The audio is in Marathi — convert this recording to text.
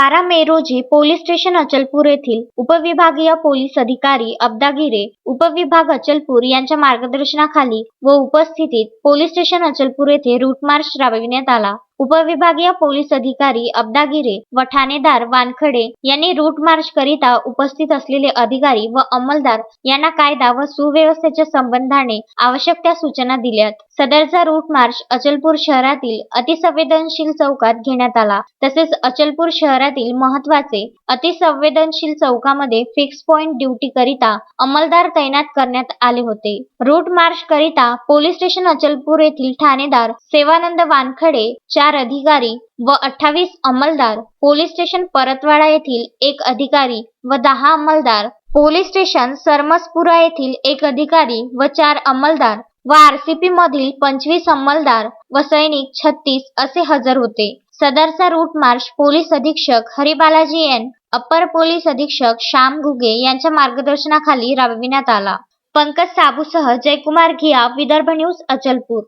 बारा मे रोजी पोलीस स्टेशन अचलपूर येथील उपविभागीय पोलीस अधिकारी अब्दागिरे उपविभाग अचलपूर यांच्या मार्गदर्शनाखाली व उपस्थितीत पोलीस स्टेशन अचलपूर येथे रूट मार्च राबविण्यात आला. उपविभागीय पोलीस अधिकारी अब्दागिरे व ठाणेदार वानखडे यांनी रूट मार्च करिता उपस्थित असलेले अधिकारी व अंमलदार यांना कायदा व सुव्यवस्थेच्या संबंधाने आवश्यक त्या सूचना दिल्यात. सदरचा रूट मार्च अचलपूर शहरातील अतिसंवेदनशील चौकात घेण्यात आला. तसेच अचलपूर शहरातील महत्त्वाचे अतिसंवेदनशील चौकामध्ये फिक्स पॉइंट ड्युटी करिता अंमलदार तैनात करण्यात आले होते. रूट मार्च करिता पोलीस स्टेशन अचलपूर येथील ठाणेदार सेवानंद वानखडे चार अधिकारी व अठ्ठावीस अंमलदार पोलीस स्टेशन परतवाडा येथील एक अधिकारी व दहा अंमलदार पोलीस स्टेशन सरमसपुरा येथील एक अधिकारी व चार अंमलदार व आरसीपीमधील पंचवीस अंमलदार व सैनिक छत्तीस असे हजर होते. सदरचा रूट मार्च पोलीस अधीक्षक हरिबालाजी एन अप्पर पोलीस अधीक्षक श्याम घुगे यांच्या मार्गदर्शनाखाली राबविण्यात आला. पंकज साबूसह जयकुमार घिया विदर्भ न्यूज अचलपूर.